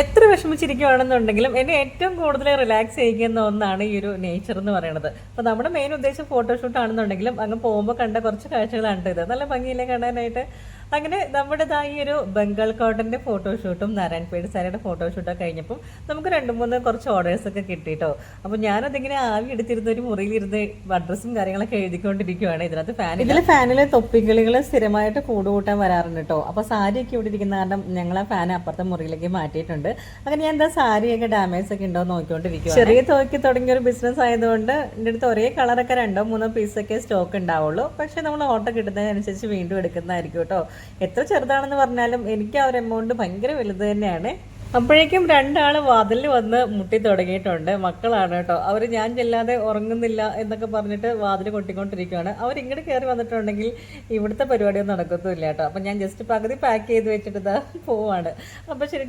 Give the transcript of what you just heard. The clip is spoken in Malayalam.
എത്ര വിഷമിച്ചിരിക്കുകയാണെന്നുണ്ടെങ്കിലും എന്നെ ഏറ്റവും കൂടുതൽ റിലാക്സ് ചെയ്യിക്കുന്ന ഒന്നാണ് ഈ ഒരു നേച്ചർ എന്ന് പറയുന്നത്. അപ്പോൾ നമ്മുടെ മെയിൻ ഉദ്ദേശം ഫോട്ടോഷൂട്ട് ആണെന്നുണ്ടെങ്കിലും അങ്ങ് പോകുമ്പോൾ കണ്ട കുറച്ച് കാഴ്ചകളാണ് ഇത്. നല്ല ഭംഗിയിലെ കാണാനായിട്ട്? അങ്ങനെ നമ്മുടെ ഈ ഒരു ബംഗാൾ കോട്ടന്റെ ഫോട്ടോഷൂട്ടും നാരായൺപേട് സാരിയുടെ ഫോട്ടോഷൂട്ടൊക്കെ കഴിഞ്ഞപ്പം നമുക്ക് രണ്ട് മൂന്ന് കുറച്ച് ഓർഡേഴ്സ് ഒക്കെ കിട്ടിയിട്ടോ അപ്പോൾ ഞാനതിങ്ങനെ ആവി എടുത്തിരുന്ന ഒരു മുറിയിലിരുന്ന് അഡ്രസ്സും കാര്യങ്ങളൊക്കെ എഴുതിക്കൊണ്ടിരിക്കുവാണ്. ഇതിനകത്ത് ഫാൻ ഇതിൽ ഫാനിലെ തൊപ്പിക്കളികൾ സ്ഥിരമായിട്ട് കൂടുകൂട്ടാൻ വരാറുണ്ട് കേട്ടോ അപ്പോൾ സാരിയൊക്കെ ഇവിടെ ഇരിക്കുന്ന കാരണം ഞങ്ങൾ ആ ഫാൻ അപ്പുറത്തെ മുറിയിലേക്ക് മാറ്റിയിട്ടുണ്ട്. അങ്ങനെ ഞാൻ എന്താ സാരിയൊക്കെ ഡാമേജ് ഒക്കെ ഉണ്ടോ നോക്കിക്കൊണ്ടിരിക്കുക ചെറിയ തോക്കി തുടങ്ങിയ ഒരു ബിസിനസ് ആയതുകൊണ്ട് എന്റെ അടുത്ത് ഒരേ കളറൊക്കെ രണ്ടോ മൂന്നോ പീസൊക്കെ സ്റ്റോക്ക് ഉണ്ടാവുള്ളൂ. പക്ഷേ നമ്മൾ ഓർഡർ കിട്ടുന്നതിനനുസരിച്ച് വീണ്ടും എടുക്കുന്നതായിരിക്കും കേട്ടോ എത്ര ചെറുതാണെന്ന് പറഞ്ഞാലും എനിക്ക് ആ ഒരു എമൗണ്ട് ഭയങ്കര വലുത് തന്നെയാണ്. അപ്പോഴേക്കും രണ്ടാൾ വാതിലിൽ വന്ന് മുട്ടി തുടങ്ങിയിട്ടുണ്ട്. മക്കളാണ് കേട്ടോ. അവർ ഞാൻ ചെല്ലാതെ ഉറങ്ങുന്നില്ല എന്നൊക്കെ പറഞ്ഞിട്ട് വാതിൽ കൊട്ടിക്കൊണ്ടിരിക്കുകയാണ് അവർ ഇങ്ങോട്ട് കയറി വന്നിട്ടുണ്ടെങ്കിൽ ഇവിടുത്തെ പരിപാടിയൊന്നും നടക്കത്തുമില്ല കേട്ടോ. അപ്പം ഞാൻ ജസ്റ്റ് പകുതി പാക്ക് ചെയ്ത് വെച്ചിട്ട് ഇതാ പോവാണ്. അപ്പോൾ ശരി